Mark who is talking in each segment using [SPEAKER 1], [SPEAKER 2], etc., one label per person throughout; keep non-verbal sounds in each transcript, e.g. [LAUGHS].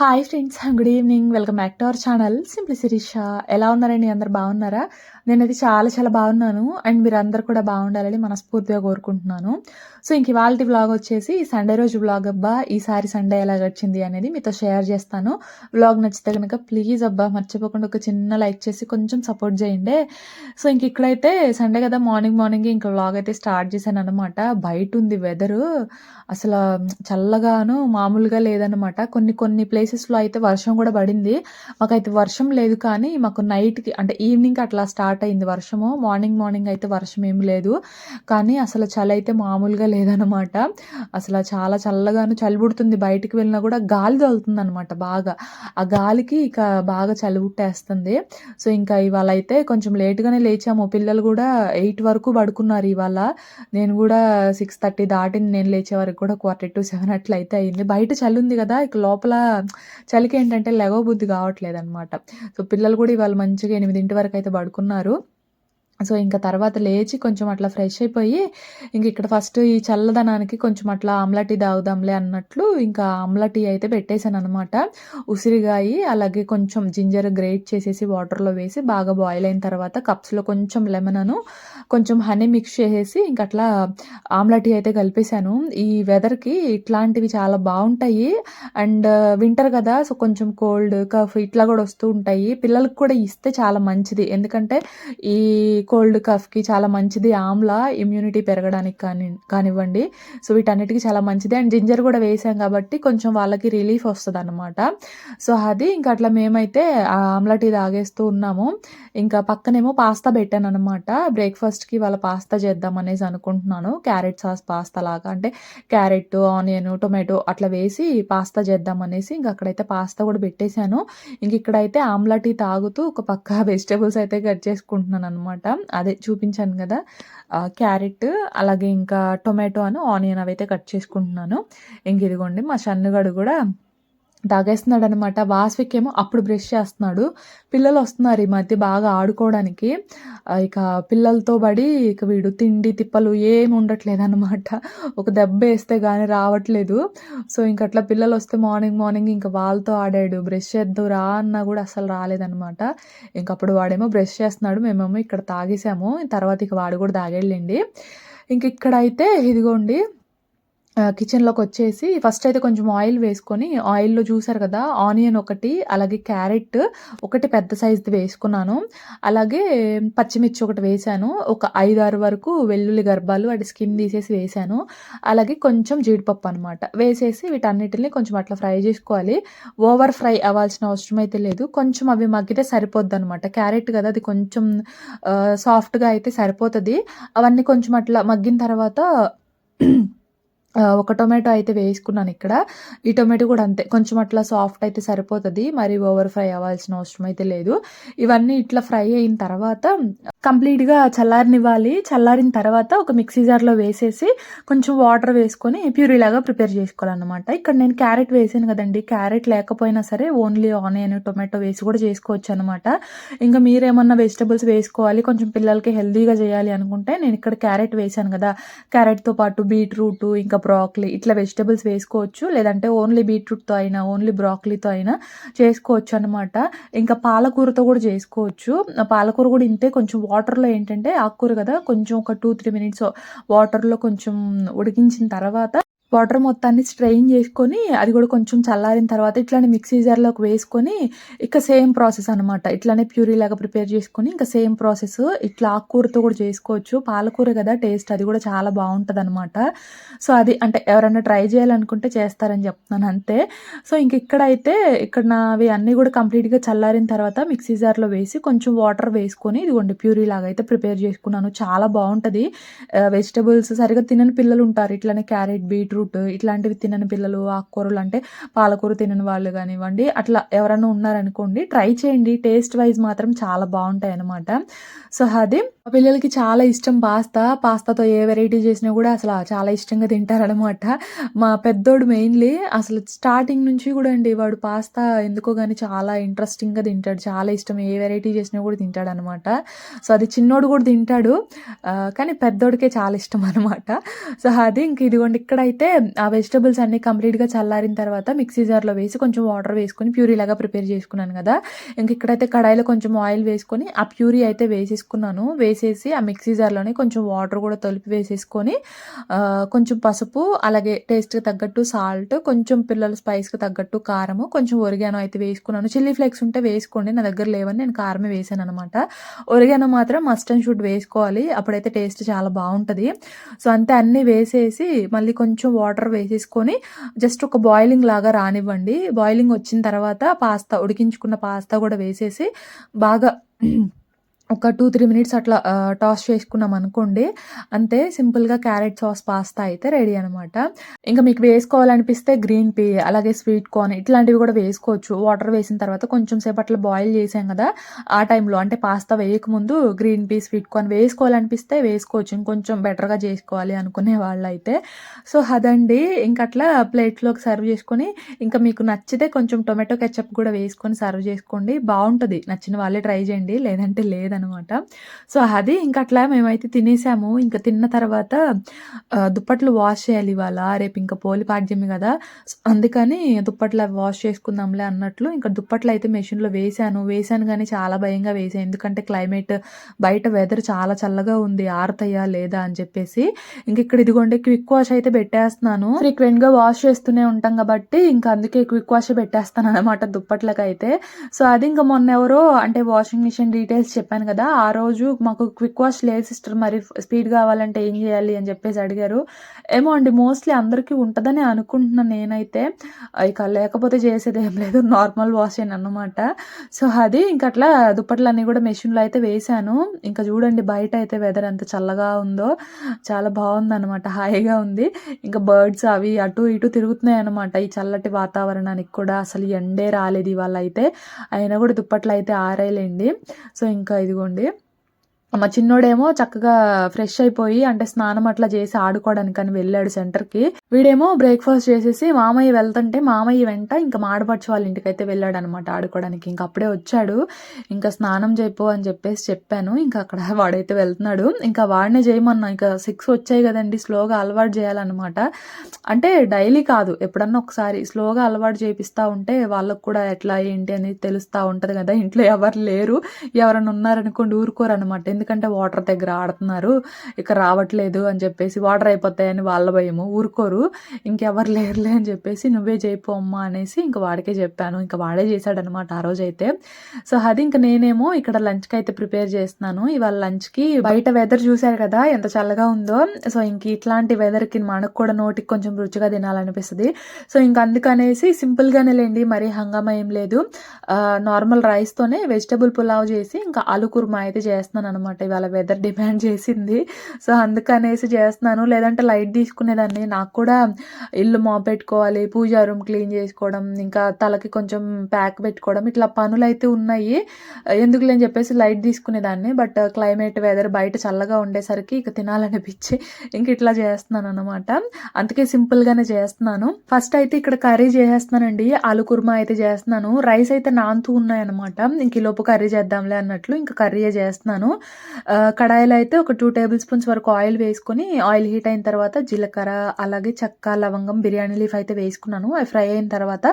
[SPEAKER 1] Hi friends good evening welcome back to our channel simply Sirisha ఎలా ఉన్నారండి? అందరు బాగున్నారా? నేనైతే చాలా చాలా బాగున్నాను. అండ్ మీరు అందరు కూడా బాగుండాలని మనస్ఫూర్తిగా కోరుకుంటున్నాను. సో ఇంక ఇవాళ వ్లాగ్ వచ్చేసి సండే రోజు వ్లాగ్ అబ్బా. ఈసారి సండే ఎలా గడిచింది అనేది మీతో షేర్ చేస్తాను. వ్లాగ్ నచ్చితే కనుక ప్లీజ్ అబ్బా మర్చిపోకుండా ఒక చిన్న లైక్ చేసి కొంచెం సపోర్ట్ చేయండి. సో ఇంక ఇక్కడైతే సండే కదా మార్నింగ్ మార్నింగ్ ఇంకా వ్లాగ్ అయితే స్టార్ట్ చేశాను అనమాట బయట ఉంది వెదరు అసలు చల్లగాను మామూలుగా లేదనమాట కొన్ని కొన్ని ప్లేస్ ప్లేసెస్లో అయితే వర్షం కూడా పడింది. మాకైతే వర్షం లేదు కానీ మాకు నైట్కి అంటే ఈవినింగ్ అట్లా స్టార్ట్ అయింది వర్షము. మార్నింగ్ మార్నింగ్ అయితే వర్షం ఏమి లేదు. కానీ అసలు చలి అయితే మామూలుగా లేదనమాట అసలు చాలా చల్లగాను చలి పుడుతుంది. బయటికి వెళ్ళినా కూడా గాలి తగులుతుంది అనమాట బాగా. ఆ గాలికి ఇక బాగా చలి పుట్టేస్తుంది. సో ఇంకా ఇవాళ అయితే కొంచెం లేట్గానే లేచాము. పిల్లలు కూడా ఎయిట్ వరకు పడుకున్నారు ఇవాళ. నేను కూడా సిక్స్ థర్టీ దాటింది. నేను లేచే వరకు కూడా క్వార్టర్ టు సెవెన్ అట్లా అయితే అయింది. బయట చలి ఉంది కదా. ఇక లోపల చలికి ఏంటంటే లెగవ బుద్ధి కావట్లేదు అనమాట సో పిల్లలు కూడా ఇవాళ మంచిగా ఎనిమిదింటి వరకు అయితే పడుకున్నారు. సో ఇంకా తర్వాత లేచి కొంచెం అట్లా ఫ్రెష్ అయిపోయి ఇంక ఇక్కడ ఫస్ట్ ఈ చల్లదనానికి కొంచెం అట్లా ఆమ్లా టీ తాగుదాంలే అన్నట్లు ఇంకా ఆమ్లా టీ అయితే పెట్టేశాను అనమాట ఉసిరిగాయి అలాగే కొంచెం జింజర్ గ్రేట్ చేసేసి వాటర్లో వేసి బాగా బాయిల్ అయిన తర్వాత కప్స్లో కొంచెం లెమనను కొంచెం హనీ మిక్స్ చేసేసి ఇంక అట్లా ఆమ్లా టీ అయితే కలిపేశాను. ఈ వెదర్కి ఇట్లాంటివి చాలా బాగుంటాయి. అండ్ వింటర్ కదా సో కొంచెం కోల్డ్ కఫ్ ఇట్లా కూడా వస్తూ ఉంటాయి. పిల్లలకు కూడా ఇస్తే చాలా మంచిది. ఎందుకంటే ఈ కోల్డ్ కఫ్కి చాలా మంచిది ఆమ్లా ఇమ్యూనిటీ పెరగడానికి కానీ కానివ్వండి. సో వీటన్నిటికీ చాలా మంచిది. అండ్ జింజర్ కూడా వేసాం కాబట్టి కొంచెం వాళ్ళకి రిలీఫ్ వస్తుంది అనమాట సో అది ఇంకా అట్లా మేమైతే ఆమ్లా టీ తాగేస్తూ ఉన్నాము. ఇంకా పక్కనేమో పాస్తా పెట్టాను అనమాట బ్రేక్ఫాస్ట్కి వాళ్ళ పాస్తా చేద్దాం అనేసి అనుకుంటున్నాను. క్యారెట్ సాస్ పాస్తా లాగా. అంటే క్యారెట్ ఆనియన్ టొమాటో అట్లా వేసి పాస్తా చేద్దాం అనేసి ఇంకా అక్కడైతే పాస్తా కూడా పెట్టేశాను. ఇంక ఇక్కడైతే ఆమ్లా టీ తాగుతూ ఒక పక్క [LAUGHS] వెజిటేబుల్స్ అయితే కట్ చేసుకుంటున్నాను అనమాట అదే చూపించాను కదా. క్యారెట్ అలాగే ఇంకా టొమాటో అని ఆనియన్ అవైతే కట్ చేసుకుంటున్నాను. ఇంక ఇదిగోండి మా సన్నగడు కూడా తాగేస్తున్నాడు అనమాట వాస్విక్ ఏమో అప్పుడు బ్రష్ చేస్తున్నాడు. పిల్లలు వస్తున్నారు ఈ మధ్య బాగా ఆడుకోవడానికి. ఇక పిల్లలతో పడి ఇక వీడు తిండి తిప్పలు ఏమి ఉండట్లేదు అనమాట ఒక దెబ్బ వేస్తే కానీ రావట్లేదు. సో ఇంక అట్లా పిల్లలు వస్తే మార్నింగ్ మార్నింగ్ ఇంకా వాళ్ళతో ఆడాడు. బ్రష్ చేద్దు రా అన్నా కూడా అసలు రాలేదనమాట. ఇంకప్పుడు వాడేమో బ్రష్ చేస్తున్నాడు. మేమేమో ఇక్కడ తాగేసాము. తర్వాత ఇక వాడు కూడా తాగేళ్ళండి. ఇంక ఇక్కడైతే ఇదిగోండి. కిచెన్లోకి వచ్చేసి ఫస్ట్ అయితే కొంచెం ఆయిల్ వేసుకొని ఆయిల్లో చూసారు కదా ఆనియన్ ఒకటి అలాగే క్యారెట్ ఒకటి పెద్ద సైజ్ది వేసుకున్నాను. అలాగే పచ్చిమిర్చి ఒకటి వేసాను. ఒక ఐదు ఆరు వరకు వెల్లుల్లి గర్భాలు వాటి స్కిన్ తీసేసి వేసాను. అలాగే కొంచెం జీడిపప్పు అనమాట వేసేసి వీటన్నిటిని కొంచెం అట్లా ఫ్రై చేసుకోవాలి. ఓవర్ ఫ్రై అవ్వాల్సిన అవసరం అయితే లేదు. కొంచెం అవి మగ్గితే సరిపోద్ది అనమాట క్యారెట్ కదా అది కొంచెం సాఫ్ట్గా అయితే సరిపోతుంది. అవన్నీ కొంచెం అట్లా మగ్గిన తర్వాత ఒక టొమాటో అయితే వేసుకున్నాను ఇక్కడ. ఈ టొమాటో కూడా అంతే. కొంచెం అట్లా సాఫ్ట్ అయితే సరిపోతుంది. మరి ఓవర్ ఫ్రై అవ్వాల్సిన అవసరం అయితే లేదు. ఇవన్నీ ఇట్లా ఫ్రై అయిన తర్వాత కంప్లీట్గా చల్లారనివ్వాలి. చల్లారిన తర్వాత ఒక మిక్సీ జార్లో వేసేసి కొంచెం వాటర్ వేసుకొని ప్యూరీ లాగా ప్రిపేర్ చేసుకోవాలన్నమాట. ఇక్కడ నేను క్యారెట్ వేసాను కదండి. క్యారెట్ లేకపోయినా సరే ఓన్లీ ఆనియన్ టొమాటో వేసి కూడా చేసుకోవచ్చు అనమాట ఇంకా మీరేమన్నా వెజిటబుల్స్ వేసుకోవాలి కొంచెం పిల్లలకి హెల్తీగా చేయాలి అనుకుంటే నేను ఇక్కడ క్యారెట్ వేసాను కదా. క్యారెట్తో పాటు బీట్రూట్ ఇంకా బ్రాక్లీ ఇట్లా వెజిటబుల్స్ వేసుకోవచ్చు లేదంటే ఓన్లీ బీట్రూట్తో అయినా ఓన్లీ బ్రాక్లీతో అయినా చేసుకోవచ్చు అనమాట ఇంకా పాలకూరతో కూడా చేసుకోవచ్చు. పాలకూర కూడా ఇంతే కొంచెం వాటర్లో ఏంటంటే ఆకుకూర కదా కొంచెం ఒక టూ త్రీ మినిట్స్ వాటర్లో కొంచెం ఉడికించిన తర్వాత వాటర్ మొత్తాన్ని స్ట్రెయిన్ చేసుకొని అది కూడా కొంచెం చల్లారిన తర్వాత ఇట్లానే మిక్సీ జార్లోకి వేసుకొని ఇక సేమ్ ప్రాసెస్ అనమాట ఇట్లానే ప్యూరీ లాగా ప్రిపేర్ చేసుకొని ఇంకా సేమ్ ప్రాసెస్ ఇట్లా ఆకుకూరతో కూడా చేసుకోవచ్చు. పాలకూర కదా టేస్ట్ అది కూడా చాలా బాగుంటుంది అనమాట సో అది అంటే ఎవరైనా ట్రై చేయాలనుకుంటే చేస్తారని చెప్తున్నాను అంతే. సో ఇంక ఇక్కడైతే ఇక్కడ నావి అన్నీ కూడా కంప్లీట్గా చల్లారిన తర్వాత మిక్సీ జార్లో వేసి కొంచెం వాటర్ వేసుకొని ఇదిగోండి ప్యూరీ లాగా అయితే ప్రిపేర్ చేసుకున్నాను. చాలా బాగుంటుంది. వెజిటబుల్స్ సరిగా తినని పిల్లలు ఉంటారు. ఇట్లానే క్యారెట్ బీట్రూట్ బీట్రూట్ ఇట్లాంటివి తినని పిల్లలు ఆకుకూరలు అంటే పాలకూర తినని వాళ్ళు కానివ్వండి అట్లా ఎవరైనా ఉన్నారనుకోండి ట్రై చేయండి. టేస్ట్ వైజ్ మాత్రం చాలా బాగుంటాయి అనమాట సో అది పిల్లలకి చాలా ఇష్టం పాస్తా. పాస్తాతో ఏ వెరైటీ చేసినా కూడా అసలు చాలా ఇష్టంగా తింటారనమాట మా పెద్దోడు మెయిన్లీ అసలు స్టార్టింగ్ నుంచి కూడా అండి వాడు పాస్తా ఎందుకో కానీ చాలా ఇంట్రెస్టింగ్గా తింటాడు. చాలా ఇష్టం. ఏ వెరైటీ చేసినా కూడా తింటాడు అనమాట సో అది చిన్నోడు కూడా తింటాడు. కానీ పెద్దోడికే చాలా ఇష్టం అనమాట సో అది ఇంక ఇదిగోండి ఇక్కడైతే ఆ వెజిటబుల్స్ అన్నీ కంప్లీట్‌గా చల్లారిన తర్వాత మిక్సీ జార్‌లో వేసి కొంచెం వాటర్ వేసుకొని ప్యూరీలాగా ప్రిపేర్ చేసుకున్నాను కదా ఇంక ఇక్కడైతే కడాయిలో కొంచెం ఆయిల్ వేసుకొని ఆ ప్యూరీ అయితే వేసేసుకున్నాను. వేసేసి ఆ మిక్సీ జార్‌లోనే కొంచెం వాటర్ కూడా తొలిపి వేసేసుకొని కొంచెం పసుపు, అలాగే టేస్ట్‌కి తగ్గట్టు సాల్ట్, కొంచెం పిల్లల స్పైస్‌కి తగ్గట్టు కారము, కొంచెం ఒరిగానో అయితే వేసుకున్నాను. చిల్లీ ఫ్లేక్స్ ఉంటే వేసుకోండి. నా దగ్గర లేవని నేను కారమే వేసాను అనమాట ఒరిగానో మాత్రం మస్ట్ అండ్ షుడ్ వేసుకోవాలి. అప్పుడైతే టేస్ట్ చాలా బాగుంటుంది సో, అంతే అన్నీ వేసేసి మళ్ళీ కొంచెం వాటర్ వేసేసుకొని జస్ట్ ఒక బాయిలింగ్ లాగా రానివ్వండి. బాయిలింగ్ వచ్చిన తర్వాత పాస్తా ఉడికించుకున్న పాస్తా కూడా వేసేసి బాగా ఒక 2, 3 మినిట్స్ అట్లా టాస్ చేసుకున్నాం అనుకోండి అంతే సింపుల్‌గా క్యారెట్ సాస్ పాస్తా అయితే రెడీ అనమాట. ఇంకా మీకు వేసుకోవాలనిపిస్తే గ్రీన్ పీ, అలాగే స్వీట్ కార్న్ ఇట్లాంటివి కూడా వేసుకోవచ్చు. వాటర్ వేసిన తర్వాత కొంచెం సేపు అట్లా బాయిల్ చేసాం కదా ఆ టైంలో అంటే పాస్తా వేయకముందు గ్రీన్ పీ, స్వీట్ కార్న్ వేసుకోవాలనిపిస్తే వేసుకోవచ్చు. ఇంకొంచెం బెటర్‌గా చేసుకోవాలి అనుకునే వాళ్ళైతే. సో, అదండి. ఇంకట్లా ప్లేట్‌లోకి సర్వ్ చేసుకొని ఇంకా మీకు నచ్చితే కొంచెం టొమాటో కెచప్ కూడా వేసుకొని సర్వ్ చేసుకోండి. బాగుంటుంది నచ్చిన వాళ్ళే ట్రై చేయండి. లేదంటే అనమాట సో, అది ఇంకా అట్లా మేమైతే తినేసాము. ఇంకా తిన్న తర్వాత దుప్పట్లు వాష్ చేయాలి ఇవాళ. రేపు ఇంకా పోలి పాడ్యమే కదా అందుకని దుప్పట్లు అవి వాష్ చేసుకుందాంలే అన్నట్లు ఇంకా దుప్పట్లు అయితే మెషిన్‌లో వేసాను వేసాను కానీ చాలా భయంగా వేసాను ఎందుకంటే క్లైమేట్ బయట వెదర్ చాలా చల్లగా ఉంది. ఆరతాయా లేదా అని చెప్పేసి. ఇంక ఇక్కడ ఇదిగోండి క్విక్ వాష్ అయితే పెట్టేస్తున్నాను. ఫ్రీక్వెంట్‌గా వాష్ చేస్తూనే ఉంటాం కాబట్టి ఇంకా అందుకే క్విక్ వాష్ పెట్టేస్తాను అనమాట దుప్పట్లకైతే. సో, అది ఇంకా మొన్న ఎవరో అంటే వాషింగ్ మిషన్ డీటెయిల్స్ చెప్పాను కదా ఆ రోజు మాకు క్విక్ వాష్ లేదు సిస్టర్ మరి స్పీడ్ కావాలంటే ఏం చేయాలి అని చెప్పేసి అడిగారు. ఏమో అండి మోస్ట్‌లీ అందరికీ ఉంటుందని అనుకుంటున్నాను నేనైతే. ఇక లేకపోతే చేసేది ఏం లేదు. నార్మల్ వాష్ అనమాట సో, అది ఇంకట్లా దుప్పట్లన్నీ కూడా మెషిన్‌లో అయితే వేశాను. ఇంకా చూడండి బయట అయితే వెదర్ ఎంత చల్లగా ఉందో. చాలా బావుందనమాట. హాయిగా ఉంది. ఇంకా బర్డ్స్ అవి అటు ఇటు తిరుగుతున్నాయి అనమాట ఈ చల్లటి వాతావరణానికి కూడా అసలు ఎండే రాలేదు ఇవాళ అయితే. అయినా దుప్పట్లు అయితే ఆరేయలేండి సో, ఇంకా ఇది ఇదిగోండి. మా చిన్నోడేమో చక్కగా ఫ్రెష్ అయిపోయి అంటే స్నానం అట్లా చేసి ఆడుకోవడానికని వెళ్ళాడు సెంటర్‌కి. వీడేమో బ్రేక్‌ఫాస్ట్ చేసేసి మామయ్య వెళ్తుంటే మామయ్య వెంట ఇంకా మా వాళ్ళ ఇంటికైతే వెళ్ళాడనమాట ఆడుకోవడానికి. ఇంకా అప్పుడే వచ్చాడు. ఇంకా స్నానం చేయిపో అని చెప్పేసి చెప్పాను. ఇంకా అక్కడ వాడైతే వెళ్తున్నాడు. ఇంకా వాడినే చేయమన్నా. ఇంకా సిక్స్ వచ్చాయి కదండి స్లోగా అలవాటు చేయాలన్నమాట అంటే డైలీ కాదు. ఎప్పుడన్నా ఒకసారి స్లోగా అలవాటు చేపిస్తూ ఉంటే వాళ్ళకి కూడా ఎట్లా ఏంటి అనేది తెలుస్తా ఉంటది కదా ఇంట్లో ఎవరు లేరు. ఎవరైనా ఉన్నారనుకోండి ఊరుకోరనమాట. ఎందుకంటే వాటర్ దగ్గర ఆడుతున్నారు. ఇక రావట్లేదు అని చెప్పేసి వాటర్ అయిపోతాయని వాళ్ళ భయము. ఊరుకోరు. ఇంకెవరు లేరులే అని చెప్పేసి నువ్వే చేయిపో అమ్మా అనేసి ఇంక వాడికే చెప్పాను. ఇంక వాడే చేశాడనమాట ఆ రోజైతే. సో, అది ఇంక నేనేమో ఇక్కడ లంచ్‌కైతే ప్రిపేర్ చేస్తున్నాను. ఇవాళ లంచ్‌కి బయట వెదర్ చూసారు కదా! ఎంత చల్లగా ఉందో. సో, ఇంక ఇట్లాంటి వెదర్‌కి మనకు కూడా నోటికి కొంచెం రుచిగా తినాలనిపిస్తుంది సో, ఇంక అందుకనేసి సింపుల్‌గానే లెండి. మరీ హంగామా ఏం లేదు. నార్మల్ రైస్‌తోనే వెజిటబుల్ పులావ్ చేసి ఇంకా ఆలు కుర్మా అయితే చేస్తున్నాను అనమాట అనమాట ఇవాళ వెదర్ డిమాండ్ చేసింది. సో, అందుకనేసి చేస్తున్నాను. లేదంటే లైట్ తీసుకునేదాన్ని. నాకు కూడా ఇల్లు మోపెట్టుకోవాలి, పూజా రూమ్ క్లీన్ చేసుకోవడం, ఇంకా తలకి కొంచెం ప్యాక్ పెట్టుకోవడం ఇట్లా పనులైతే ఉన్నాయి. ఎందుకు లేని చెప్పేసి లైట్ తీసుకునేదాన్ని. బట్ క్లైమేట్ వెదర్ బయట చల్లగా ఉండేసరికి ఇక తినాలనిపించి ఇంక ఇట్లా చేస్తున్నాను అనమాట అందుకే సింపుల్‌గానే చేస్తున్నాను. ఫస్ట్ అయితే ఇక్కడ కర్రీ చేసేస్తున్నానండి. ఆలు కుర్మా అయితే చేస్తున్నాను. రైస్ అయితే నాంతూ ఉన్నాయన్నమాట. ఇంక లోపు కర్రీ చేద్దాంలే అన్నట్లు ఇంకా కర్రీయే చేస్తున్నాను. కడాయిలో అయితే ఒక టూ టేబుల్ స్పూన్స్ వరకు ఆయిల్ వేసుకొని ఆయిల్ హీట్ అయిన తర్వాత జీలకర్ర, అలాగే చెక్క, లవంగం, బిర్యానీ లీఫ్ అయితే వేసుకున్నాను. అవి ఫ్రై అయిన తర్వాత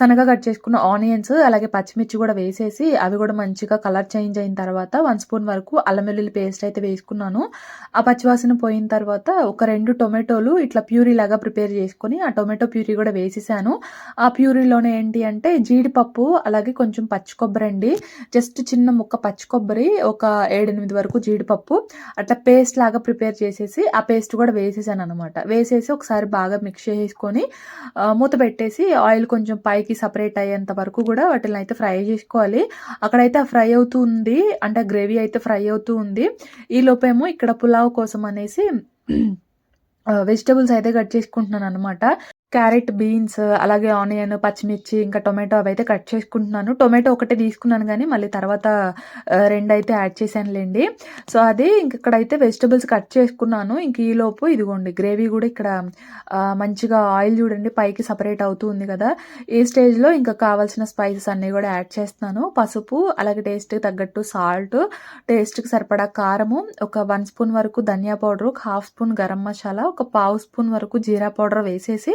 [SPEAKER 1] సన్నగా కట్ చేసుకున్న ఆనియన్స్, అలాగే పచ్చిమిర్చి కూడా వేసేసి అవి కూడా మంచిగా కలర్ చేంజ్ అయిన తర్వాత వన్ స్పూన్ వరకు అల్లం వెల్లుల్లి పేస్ట్ అయితే వేసుకున్నాను. ఆ పచ్చివాసన పోయిన తర్వాత ఒక రెండు టొమాటోలు ఇట్లా ప్యూరీ లాగా ప్రిపేర్ చేసుకొని ఆ టొమాటో ప్యూరీ కూడా వేసేసాను. ఆ ప్యూరీలోనే ఏంటి అంటే జీడిపప్పు, అలాగే కొంచెం పచ్చి కొబ్బరి అండి జస్ట్ చిన్న ముక్క పచ్చి కొబ్బరి, ఒక 7, 8 వరకు జీడిపప్పు అట్లా పేస్ట్ లాగా ప్రిపేర్ చేసేసి ఆ పేస్ట్ కూడా వేసేసాను అనమాట వేసేసి ఒకసారి బాగా మిక్స్ చేసుకొని మూత పెట్టేసి ఆయిల్ కొంచెం పైకి సపరేట్ అయ్యేంత వరకు కూడా వాటిని అయితే ఫ్రై చేసుకోవాలి. అక్కడైతే ఫ్రై అవుతూ ఉంది. అంటే గ్రేవీ అయితే ఫ్రై అవుతూ ఉంది. ఈ లోపేమో ఇక్కడ పులావ్ కోసం అనేసి వెజిటబుల్స్ అయితే కట్ చేసుకుంటున్నాను అనమాట క్యారెట్, బీన్స్ అలాగే ఆనియన్, పచ్చిమిర్చి ఇంకా టొమాటో అవైతే కట్ చేసుకుంటున్నాను. టొమాటో ఒకటే తీసుకున్నాను గానీ మళ్ళీ తర్వాత ఆహ్, రెండైతే యాడ్ చేశానులెండి. సో, అది ఇంక ఇక్కడైతే వెజిటబుల్స్ కట్ చేసుకున్నాను. ఇంక ఈలోపు ఇదిగోండి గ్రేవీ గూడా ఇక్కడ ఆహ్, మంచిగా ఆయిల్ చూడండి పైకి సెపరేట్ అవుతూ ఉంది కదా! ఈ స్టేజ్‌లో ఇంకా కావాల్సిన స్పైసెస్ అన్నీ గూడా యాడ్ చేస్తున్నాను. పసుపు, అలాగే టేస్ట్‌కి తగ్గట్టు సాల్ట్, టేస్ట్‌కి సరిపడా కారము, ఒక 1 స్పూన్ వరకు ధనియా పౌడరు, ఒక హాఫ్ స్పూన్ గరం మసాలా, ఒక పావు స్పూన్ వరకు జీరా పౌడర్ వేసేసి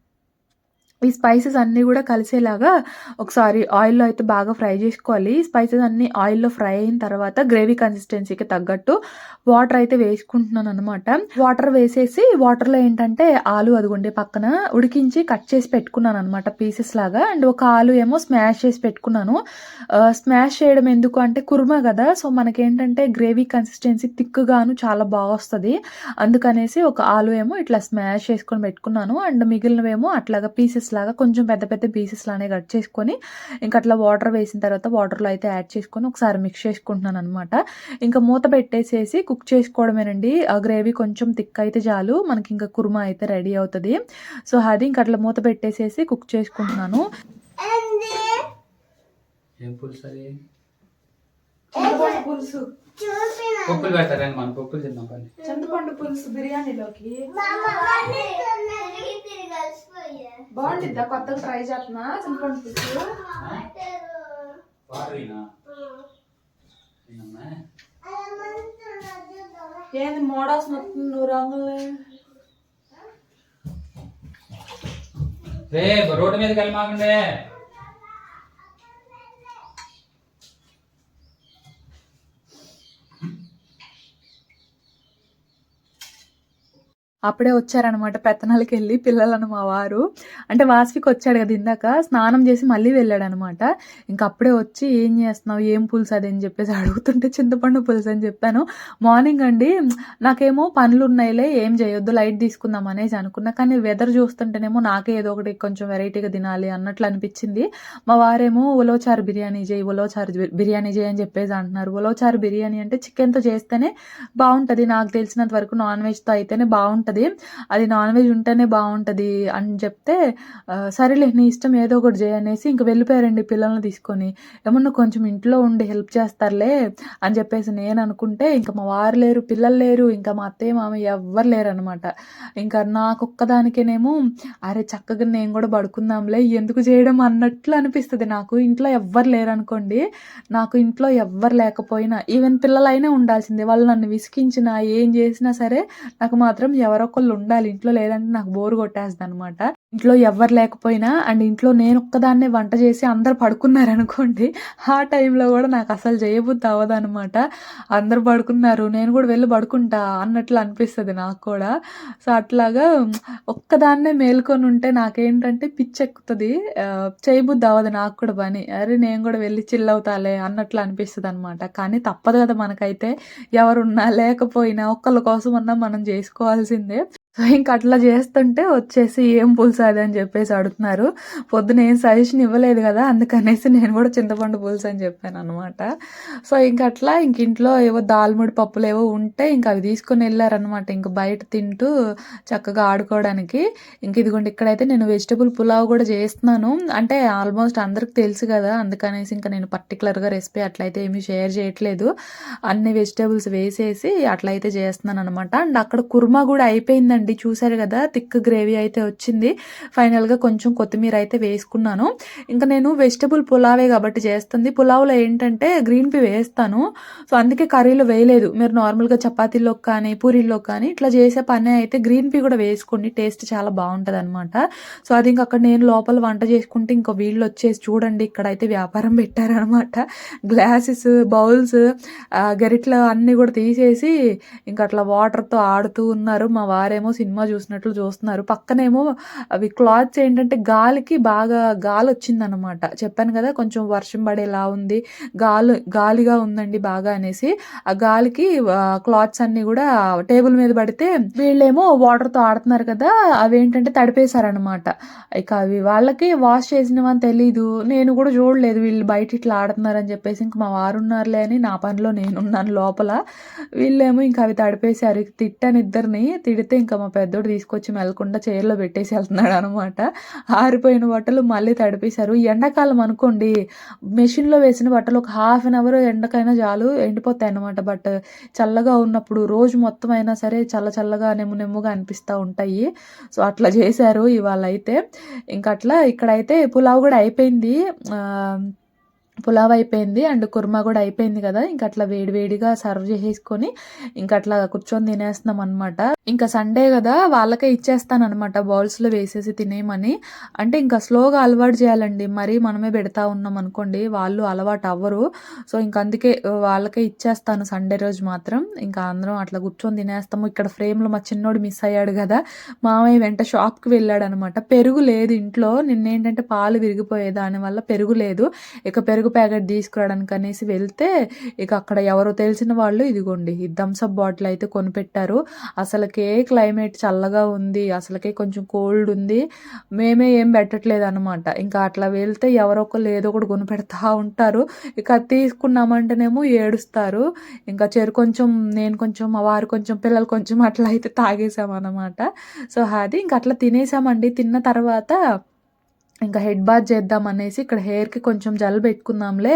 [SPEAKER 1] ఈ స్పైసెస్ అన్నీ కూడా కలిసేలాగా ఒకసారి ఆయిల్‌లో అయితే బాగా ఫ్రై చేసుకోవాలి ఈ స్పైసెస్ అన్నీ ఆయిల్‌లో ఫ్రై అయిన తర్వాత గ్రేవీ కన్సిస్టెన్సీకి తగ్గట్టు వాటర్ అయితే వేసుకుంటున్నాను అనమాట వాటర్ వేసేసి వాటర్‌లో ఏంటంటే ఆలు అదిగోండి పక్కన ఉడికించి కట్ చేసి పెట్టుకున్నాను అనమాట పీసెస్ లాగా. అండ్ ఒక ఆలు ఏమో స్మాష్ చేసి పెట్టుకున్నాను. స్మాష్ చేయడం ఎందుకు అంటే కుర్మా కదా సో, మనకేంటంటే గ్రేవీ కన్సిస్టెన్సీ థిక్‌గాను చాలా బాగొస్తది. అందుకనేసి ఒక ఆలు ఏమో ఇట్లా స్మాష్ చేసుకొని పెట్టుకున్నాను. అండ్ మిగిలినవేమో అట్లాగా పీసెస్ లాగా కొంచెం పెద్ద పెద్ద పీసెస్ లానే కట్ చేసుకొని ఇంక అట్లా వాటర్ వేసిన తర్వాత వాటర్‌లో అయితే యాడ్ చేసుకొని ఒకసారి మిక్స్ చేసుకుంటున్నాననమాట. ఇంక మూత పెట్టేసేసి కుక్ చేసుకోవడమేనండి. ఆ గ్రేవీ కొంచెం థిక్ అయితే చాలు మనకింక కుర్మా అయితే రెడీ అవుతది. సో, అది ఇంక అట్లా మూత పెట్టేసేసి కుక్ చేసుకుంటున్నాను.
[SPEAKER 2] పులుసు. పప్పులు పెడతారండి మనం? పప్పులు తిందాం పని.
[SPEAKER 1] చింతపండు పులుసు బిర్యానీలోకి. బాగుండిద్దా కొత్తగా ట్రై చేస్తున్నా చింతపండు పులుసు? ఏంది మోడాల్సిన నువ్వు రంగులు?
[SPEAKER 2] రే రోడ్డు మీదకి వెళ్ళి మాకండి.
[SPEAKER 1] అప్పుడే వచ్చారనమాట పెత్తనాలకి వెళ్ళి పిల్లలను మా వారు. అంటే వాసవికి వచ్చాడు కదా ఇందాక స్నానం చేసి మళ్ళీ వెళ్ళాడనమాట. ఇంక అప్పుడే వచ్చి "ఏం చేస్తున్నావు? ఏం పులుసు అది" అని చెప్పేసి అడుగుతుంటే చింతపండు పులుసు అని చెప్పాను. మార్నింగ్ అండి నాకేమో పనులు ఉన్నాయిలే ఏం చేయొద్దు లైట్ తీసుకుందాం అనేసి అనుకున్నా. కానీ వెదర్ చూస్తుంటేనేమో నాకే ఏదో ఒకటి కొంచెం వెరైటీగా తినాలి అన్నట్లు అనిపించింది. మా వారేమో ఉలోచారు బిర్యానీ చేయి, ఉలోచారు బిర్యానీ చేయి అని చెప్పేసి అంటున్నారు. ఉలవచారు బిర్యానీ అంటే చికెన్‌తో చేస్తేనే బాగుంటుంది నాకు తెలిసినంత వరకు నాన్ వెజ్‌తో అయితేనే బాగుంటుంది బావుంటది. అది నాన్ వెజ్ ఉంటేనే బాగుంటుంది అని చెప్తే సరేలే నీ ఇష్టం ఏదో ఒకటి చేయనేసి ఇంక వెళ్ళిపోయారండి పిల్లల్ని తీసుకొని. ఏమన్నా కొంచెం ఇంట్లో ఉండి హెల్ప్ చేస్తారులే అని చెప్పేసి నేను అనుకుంటే ఇంక మా వారు లేరు, పిల్లలు లేరు, ఇంకా మా అత్తయ్య, మామయ్య ఎవ్వరు లేరనమాట. ఇంకా నాకొక్కదానికేనేమో అరే చక్కగా నేను కూడా పడుకుందాంలే ఎందుకు చేయడం అన్నట్లు అనిపిస్తుంది నాకు. ఇంట్లో ఎవ్వరు లేరనుకోండి నాకు ఇంట్లో ఎవ్వరు లేకపోయినా ఈవెన్ పిల్లలైనా ఉండాల్సిందే. వాళ్ళు నన్ను విసికించినా ఏం చేసినా సరే నాకు మాత్రం ఎవరు ఒకళ్ళు ఉండాలి. ఇంట్లో లేదంటే నాకు బోర్ కొట్టేస్తదనమాట. ఇంట్లో ఎవ్వరు లేకపోయినా అండ్ ఇంట్లో నేను ఒక్కదాన్నే వంట చేసి అందరూ పడుకున్నారనుకోండి ఆ టైంలో కూడా నాకు అసలు చేయబుద్ధి అవ్వదనమాట. అందరు పడుకున్నారు నేను కూడా వెళ్ళి పడుకుంటా అన్నట్లు అనిపిస్తుంది నాకు కూడా. సో, అట్లాగా ఒక్కదాన్నే మేలుకొని ఉంటే నాకేంటంటే పిచ్చెక్కుతుంది చేయబుద్ధి అవ్వదు నాకు కూడా పని. అరే నేను కూడా వెళ్ళి చిల్ అవుతాలే అన్నట్లు అనమాట కానీ తప్పదు కదా మనకైతే. ఎవరున్నా లేకపోయినా ఒక్కళ్ళ కోసం అన్నా మనం చేసుకోవాల్సిందే. సో, ఇంక అట్లా చేస్తుంటే వచ్చేసి "ఏం పులుసు అది" అని చెప్పేసి అడుగుతున్నారు. పొద్దున ఏం సజెషన్ ఇవ్వలేదు కదా! అందుకనేసి నేను కూడా చింతపండు పులుసు అని చెప్పాను అనమాట సో, ఇంక అట్లా ఇంక ఇంట్లో ఏవో దాల్ముడి పప్పులేవో ఉంటే ఇంక అవి తీసుకొని వెళ్ళారనమాట ఇంక బయట తింటూ చక్కగా ఆడుకోవడానికి. ఇంక ఇదిగోండి ఇక్కడైతే నేను వెజిటబుల్ పులావ్ కూడా చేస్తున్నాను. అంటే ఆల్మోస్ట్ అందరికి తెలుసు కదా! అందుకనేసి ఇంకా నేను పర్టికులర్గా రెసిపీ అట్లయితే ఏమీ షేర్ చేయట్లేదు. అన్ని వెజిటబుల్స్ వేసేసి అట్లయితే చేస్తున్నాననమాట. అండ్ అక్కడ కుర్మా కూడా అయిపోయిందండి. చూసారు కదా! థిక్ గ్రేవీ అయితే వచ్చింది. ఫైనల్‌గా కొంచెం కొత్తిమీర అయితే వేసుకున్నాను. ఇంకా నేను వెజిటబుల్ పులావే కాబట్టి చేస్తుంది. పులావ్‌లో ఏంటంటే గ్రీన్ పీ వేస్తాను. సో, అందుకే కర్రీలో వేయలేదు. మీరు నార్మల్‌గా చపాతీల్లో కానీ, పూరీల్లో కానీ ఇట్లా చేసే పనే అయితే గ్రీన్ పీ కూడా వేసుకోండి. టేస్ట్ చాలా బాగుంటుంది అనమాట సో, అది ఇంకా అక్కడ నేను లోపల వంట చేసుకుంటే ఇంకా వీళ్ళు వచ్చేసి చూడండి ఇక్కడైతే వ్యాపారం పెట్టారనమాట. గ్లాసెస్, బౌల్స్ ఆహ్, అన్నీ కూడా తీసేసి ఇంకా అట్లా వాటర్‌తో ఆడుతూ ఉన్నారు. మా వారేమో సినిమా చూసినట్లు చూస్తున్నారు. పక్కనేమో అవి క్లాత్స్ ఏంటంటే గాలికి బాగా గాలి వచ్చిందనమాట చెప్పాను కదా! కొంచెం వర్షం పడేలా ఉంది. గాలి గాలిగా ఉందండి బాగా అనేసి. ఆ గాలికి క్లాత్స్ అన్నీ కూడా టేబుల్ మీద పడితే వీళ్ళేమో వాటర్‌తో ఆడుతున్నారు కదా! అవేంటంటే తడిపేశారనమాట. ఇక అవి వాళ్ళకి వాష్ చేసినవని తెలీదు. నేను కూడా చూడలేదు వీళ్ళు బయట ఇట్లా ఆడుతున్నారని చెప్పేసి ఇంక మా వారు ఉన్నారులే అని నా పనిలో నేనున్నాను లోపల. వీళ్ళేమో ఇంకా అవి తడిపేశారు. తిట్టాను ఇద్దరిని. తిడితే ఇంకా మా పెద్దోడు తీసుకొచ్చి మెలకుండా చైర్లో పెట్టేసి వెళ్తున్నాడు అనమాట ఆరిపోయిన బట్టలు మళ్ళీ తడిపేశారు. ఎండాకాలం అనుకోండి మెషిన్లో వేసిన బట్టలు ఒక హాఫ్ అన్ అవర్ ఎండకైనా చాలు ఎండిపోతాయి అనమాట బట్ చల్లగా ఉన్నప్పుడు రోజు మొత్తం అయినా సరే చల్ల చల్లగా నెమ్ము నెమ్ముగా అనిపిస్తూ ఉంటాయి. సో అట్లా చేశారు ఇవాళ అయితే ఇంకా అట్లా ఇక్కడైతే పులావ్ కూడా అయిపోయింది. పులావ్ అయిపోయింది అండ్ కుర్మా కూడా అయిపోయింది కదా. ఇంకా అట్లా వేడివేడిగా సర్వ్ చేసేసుకొని ఇంకా అట్లా కూర్చొని తినేస్తున్నాం అనమాట ఇంకా సండే కదా వాళ్ళకే ఇచ్చేస్తాను అనమాట బౌల్స్లో వేసేసి తినేయమని. అంటే ఇంకా స్లోగా అలవాటు చేయాలండి. మరీ మనమే పెడతా ఉన్నాం అనుకోండి వాళ్ళు అలవాటు అవ్వరు. సో ఇంకా అందుకే వాళ్ళకే ఇచ్చేస్తాను సండే రోజు మాత్రం. ఇంకా అందరం అట్లా కూర్చొని తినేస్తాము. ఇక్కడ ఫ్రేమ్లో మా చిన్నోడు మిస్ అయ్యాడు కదా. మామయ్య వెంట షాప్కి వెళ్ళాడు అనమాట పెరుగు లేదు ఇంట్లో. నిన్నేంటంటే పాలు విరిగిపోయే దానివల్ల పెరుగు లేదు. ఇక పెరుగు ప్యాకెట్ తీసుకురావడానికి అనేసి వెళ్తే ఇక అక్కడ ఎవరో తెలిసిన వాళ్ళు ఇదిగోండి ఈ థమ్స్అప్ బాటిల్ అయితే కొనిపెట్టారు. అసలుకే క్లైమేట్ చల్లగా ఉంది అసలుకే కొంచెం కోల్డ్ ఉంది మేమే ఏం పెట్టట్లేదు అనమాట ఇంకా అట్లా వెళ్తే ఎవరో ఒకరు ఏదో ఒకటి కొనిపెడతా ఉంటారు. ఇక అది తీసుకున్నామంటేనేమో ఏడుస్తారు. ఇంకా చెరు కొంచెం నేను కొంచెం మా వారు కొంచెం పిల్లలు కొంచెం అట్లా అయితే తాగేసామన్నమాట. సో అది ఇంకా అట్లా తినేసామండి. తిన్న తర్వాత ఇంకా హెడ్ బాత్ చేద్దాం అనేసి ఇక్కడ హెయిర్కి కొంచెం జెల్ పెట్టుకుందాంలే.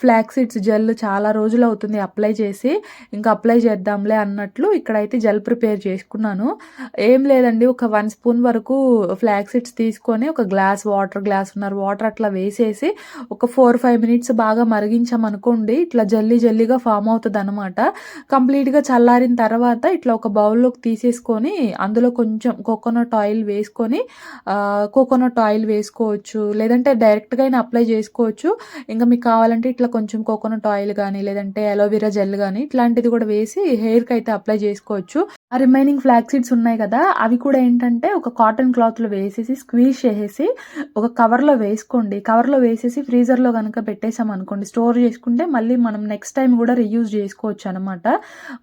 [SPEAKER 1] ఫ్లాక్ సీడ్స్ జెల్ చాలా రోజులు అవుతుంది అప్లై చేసి. ఇంకా అప్లై చేద్దాంలే అన్నట్లు ఇక్కడైతే జెల్ ప్రిపేర్ చేసుకున్నాను. ఏం లేదండి ఒక వన్ స్పూన్ వరకు ఫ్లాక్ సీడ్స్ తీసుకొని ఒక గ్లాస్ వాటర్ గ్లాస్ ఉన్నారు. వాటర్ అట్లా వేసేసి ఒక ఫోర్ ఫైవ్ మినిట్స్ బాగా మరిగించామనుకోండి ఇట్లా జల్లీ జల్లీగా ఫామ్ అవుతుంది అనమాట కంప్లీట్గా చల్లారిన తర్వాత ఇట్లా ఒక బౌల్లోకి తీసేసుకొని అందులో కొంచెం కోకోనట్ ఆయిల్ వేసుకొని కోకోనట్ ఆయిల్ చేసుకోవచ్చు. లేదంటే డైరెక్ట్గా అయినా అప్లై చేసుకోవచ్చు. ఇంకా మీకు కావాలంటే ఇట్లా కొంచెం కోకోనట్ ఆయిల్ కానీ లేదంటే అలోవెరా జెల్ కానీ ఇట్లాంటిది కూడా వేసి హెయిర్కి అయితే అప్లై చేసుకోవచ్చు. ఆ రిమైనింగ్ ఫ్లాగ్ సీడ్స్ ఉన్నాయి కదా అవి కూడా ఏంటంటే ఒక కాటన్ క్లాత్లో వేసేసి స్క్వీజ్ చేసేసి ఒక కవర్లో వేసుకోండి. కవర్లో వేసేసి ఫ్రీజర్లో కనుక పెట్టేసాం అనుకోండి స్టోర్ చేసుకుంటే మళ్ళీ మనం నెక్స్ట్ టైం కూడా రీయూజ్ చేసుకోవచ్చు అనమాట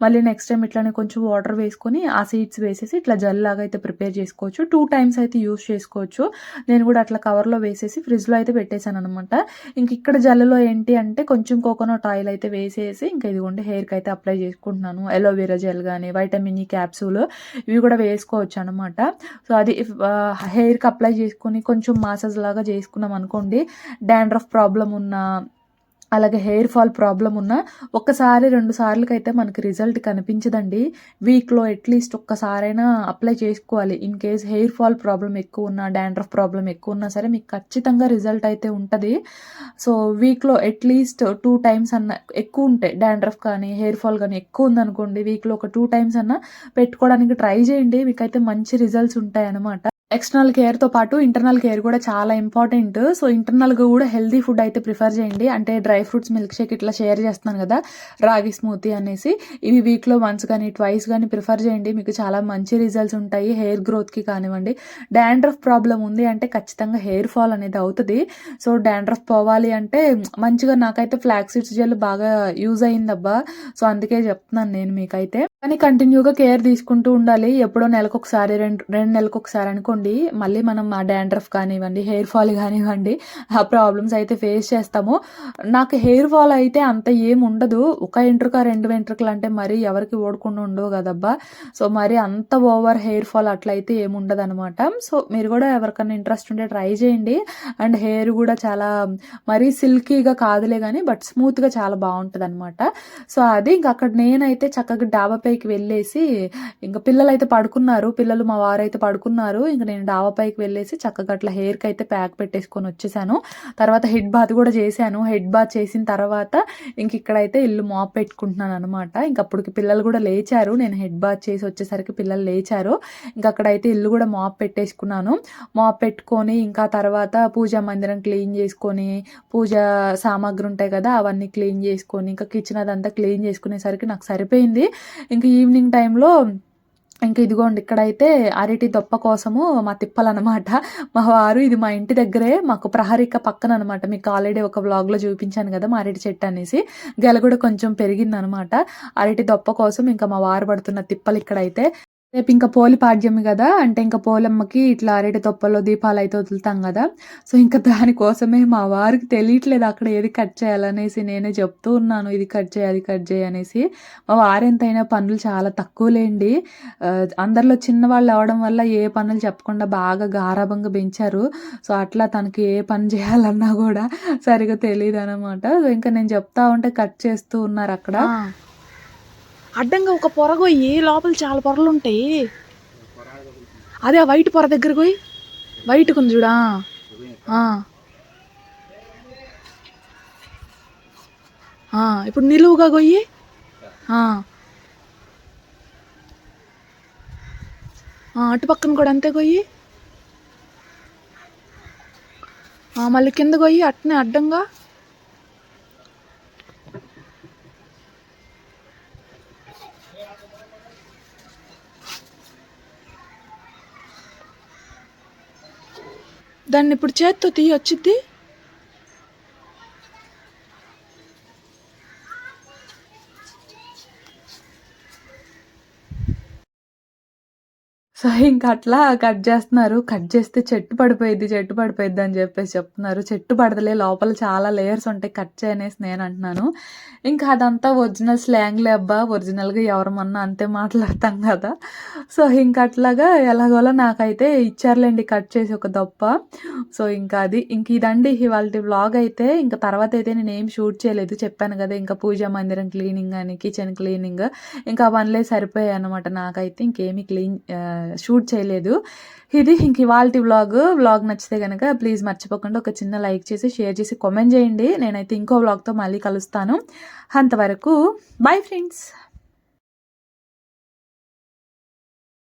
[SPEAKER 1] మళ్ళీ నెక్స్ట్ టైం ఇట్లానే కొంచెం వాటర్ వేసుకొని ఆ సీడ్స్ వేసేసి ఇట్లా జల్ లాగా అయితే ప్రిపేర్ చేసుకోవచ్చు. టూ టైమ్స్ అయితే యూస్ చేసుకోవచ్చు. నేను కూడా అట్లా కవర్లో వేసేసి ఫ్రిడ్జ్లో అయితే పెట్టేశాను అనమాట ఇంక ఇక్కడ జెల్లో ఏంటి అంటే కొంచెం కోకోనట్ ఆయిల్ అయితే వేసేసి ఇంకా ఇదిగోండి హెయిర్కి అయితే అప్లై చేసుకుంటున్నాను. ఎలోవెరా జెల్ కానీ వైటమిన్ ఈ క్యాప్సూల్ ఇవి కూడా వేసుకోవచ్చు అనమాట సో అది హెయిర్కి అప్లై చేసుకుని కొంచెం మాసజ్ లాగా చేసుకున్నాం అనుకోండి డాండ్రఫ్ ప్రాబ్లం ఉన్న అలాగే హెయిర్ ఫాల్ ప్రాబ్లం ఉన్నా ఒక్కసారి రెండు సార్లకైతే మనకి రిజల్ట్ కనిపించదండి. వీక్లో అట్లీస్ట్ ఒక్కసారైనా అప్లై చేసుకోవాలి. In case hair fall problem ఎక్కువ ఉన్నా డాండ్రఫ్ ప్రాబ్లం ఎక్కువ ఉన్నా సరే మీకు ఖచ్చితంగా రిజల్ట్ అయితే ఉంటుంది. సో వీక్లో అట్లీస్ట్ టూ టైమ్స్ అన్న ఎక్కువ ఉంటాయి డాండ్రఫ్ కానీ హెయిర్ ఫాల్ కానీ ఎక్కువ ఉందనుకోండి వీక్లో ఒక టూ టైమ్స్ అన్న పెట్టుకోవడానికి ట్రై చేయండి. మీకైతే మంచి రిజల్ట్స్ ఉంటాయన్నమాట. ఎక్స్టర్నల్ కేర్తో పాటు ఇంటర్నల్ కేర్ కూడా చాలా ఇంపార్టెంట్ సో ఇంటర్నల్గా కూడా హెల్దీ ఫుడ్ అయితే ప్రిఫర్ చేయండి. అంటే డ్రై ఫ్రూట్స్ మిల్క్ షేక్ ఇట్లా షేర్ చేస్తున్నాను కదా రాగి స్మూతీ అనేసి. ఇవి వీక్లో వన్స్ కానీ ట్వైస్ కానీ ప్రిఫర్ చేయండి. మీకు చాలా మంచి రిజల్ట్స్ ఉంటాయి. హెయిర్ గ్రోత్కి కానివ్వండి. డాండ్రఫ్ ప్రాబ్లం ఉంది అంటే ఖచ్చితంగా హెయిర్ ఫాల్ అనేది అవుతుంది. సో డాండ్రఫ్ పోవాలి అంటే మంచిగా నాకైతే ఫ్లాక్ సీడ్స్ జెల్ బాగా యూజ్ అయిందబ్బా. సో అందుకే చెప్తున్నాను నేను మీకైతే. కానీ కంటిన్యూగా కేర్ తీసుకుంటూ ఉండాలి. ఎప్పుడో నెలకొకసారి రెండు రెండు నెలకొకసారి ఒకసారి అనుకోండి మళ్ళీ మనం ఆ డాండ్రఫ్ కానివ్వండి హెయిర్ ఫాల్ కానివ్వండి ఆ ప్రాబ్లమ్స్ అయితే ఫేస్ చేస్తాము. నాకు హెయిర్ ఫాల్ అయితే అంత ఏం ఉండదు. ఒక వెంట్రుక రెండు వెంట్రుకలు అంటే మరీ ఎవరికి ఓడకుండా ఉండవు కదబ్బా. సో మరి అంత ఓవర్ హెయిర్ ఫాల్ అట్లయితే ఏమి ఉండదు అనమాట సో మీరు కూడా ఎవరికైనా ఇంట్రెస్ట్ ఉంటే ట్రై చేయండి. అండ్ హెయిర్ కూడా చాలా మరీ సిల్కీగా కాదులే కానీ బట్ స్మూత్గా చాలా బాగుంటుంది అనమాట సో అది ఇంక అక్కడ నేనైతే చక్కగా డాబా పైకి వెళ్ళేసి ఇంకా పిల్లలు అయితే పడుకున్నారు. పిల్లలు మా వారు అయితే పడుకున్నారు. ఇంకా నేను డాబాపైకి వెళ్ళేసి చక్కగా అట్లా హెయిర్కి అయితే ప్యాక్ పెట్టేసుకొని వచ్చేసాను. తర్వాత హెడ్ బాత్ కూడా చేశాను. హెడ్ బాత్ చేసిన తర్వాత ఇంక ఇక్కడైతే ఇల్లు మాప్ పెట్టుకుంటున్నాను అనమాట ఇంక అప్పటికి పిల్లలు కూడా లేచారు. నేను హెడ్ బాత్ చేసి వచ్చేసరికి పిల్లలు లేచారు. ఇంకా అక్కడైతే ఇల్లు కూడా మాప్ పెట్టేసుకున్నాను. మాప్ పెట్టుకొని ఇంకా తర్వాత పూజా మందిరం క్లీన్ చేసుకొని పూజ సామాగ్రి ఉంటాయి కదా అవన్నీ క్లీన్ చేసుకొని ఇంకా కిచెన్ అదంతా క్లీన్ చేసుకునేసరికి నాకు సరిపోయింది. ఇంకా ఈవినింగ్ టైంలో ఇంకా ఇదిగోండి ఇక్కడైతే అరటి దొప్ప కోసము మా తిప్పలన్నమాట. మా వారు ఇది మా ఇంటి దగ్గరే మాకు ప్రహరిక పక్కన అనమాట మీకు ఆల్రెడీ ఒక వ్లాగ్లో చూపించాను కదా మా అరటి చెట్టు అనేసి. గెల కూడా కొంచెం పెరిగిందనమాట అరటి దొప్ప కోసం ఇంకా మా వారు పడుతున్న తిప్పలు ఇక్కడైతే రేపు ఇంకా పోలి పాడ్యమి కదా అంటే ఇంకా పోలమ్మకి ఇట్లా అరటి తొప్పలో దీపాలు అయితే వదులుతాం కదా. సో ఇంకా దానికోసమే మా వారికి తెలియట్లేదు అక్కడ ఏది కట్ చేయాలనేసి నేనే చెప్తూ ఉన్నాను ఇది కట్ చేయి అది కట్ చేయి అనేసి. మా వారెంతైనా పనులు చాలా తక్కువలేండి. అందరిలో చిన్నవాళ్ళు అవడం వల్ల ఏ పనులు చెప్పకుండా బాగా గారాభంగా పెంచారు. సో అట్లా తనకి ఏ పని చేయాలన్నా కూడా సరిగా తెలియదు అనమాట సో ఇంకా నేను చెప్తా ఉంటే కట్ చేస్తూ ఉన్నారు అక్కడ.
[SPEAKER 3] అడ్డంగా ఒక పొర పోయి లోపల చాలా పొరలు ఉంటాయి. అదే ఆ వైట్ పొర దగ్గర పోయి వైట్ కొంచెం చూడా ఇప్పుడు నిలువుగా కొయ్యి అటు పక్కన కూడా అంతే కొయ్యి మళ్ళీ కింద కొయ్యి అట్నే అడ్డంగా. దాన్ని ఇప్పుడు చేత్తో తీయొచ్చిద్ది?
[SPEAKER 1] సో ఇంకా అట్లా కట్ చేస్తున్నారు. కట్ చేస్తే చెట్టు పడిపోయింది చెట్టు పడిపోయింది అని చెప్పేసి చెప్తున్నారు. చెట్టు పడదలే లోపల చాలా లేయర్స్ ఉంటాయి. కట్ చేయనేసి నేను అంటున్నాను. ఇంకా అదంతా ఒరిజినల్ స్లాంగ్లే అబ్బా. ఒరిజినల్గా ఎవరమన్నా అంతే మాట్లాడతాం కదా. సో ఇంకా అట్లాగా ఎలాగోలా నాకైతే ఇచ్చారులేండి కట్ చేసి ఒక దొప్ప. సో ఇంకా అది ఇంక ఇదండి ఇవాళ వ్లాగ్ అయితే. ఇంకా తర్వాత అయితే నేను ఏం షూట్ చేయలేదు. చెప్పాను కదా ఇంకా పూజా మందిరం క్లీనింగ్ అని కిచెన్ క్లీనింగ్ ఇంకా ఆ పనులే సరిపోయాయి అనమాట నాకైతే. ఇంకేమీ క్లీన్ షూట్ చేయలేదు. ఇది ఇంక ఇవాళ వ్లాగ్ వ్లాగ్ నచ్చితే కనుక ప్లీజ్ మర్చిపోకుండా ఒక చిన్న లైక్ చేసి షేర్ చేసి కామెంట్ చేయండి. నేనైతే ఇంకో వ్లాగ్తో మళ్ళీ కలుస్తాను. అంతవరకు బాయ్ ఫ్రెండ్స్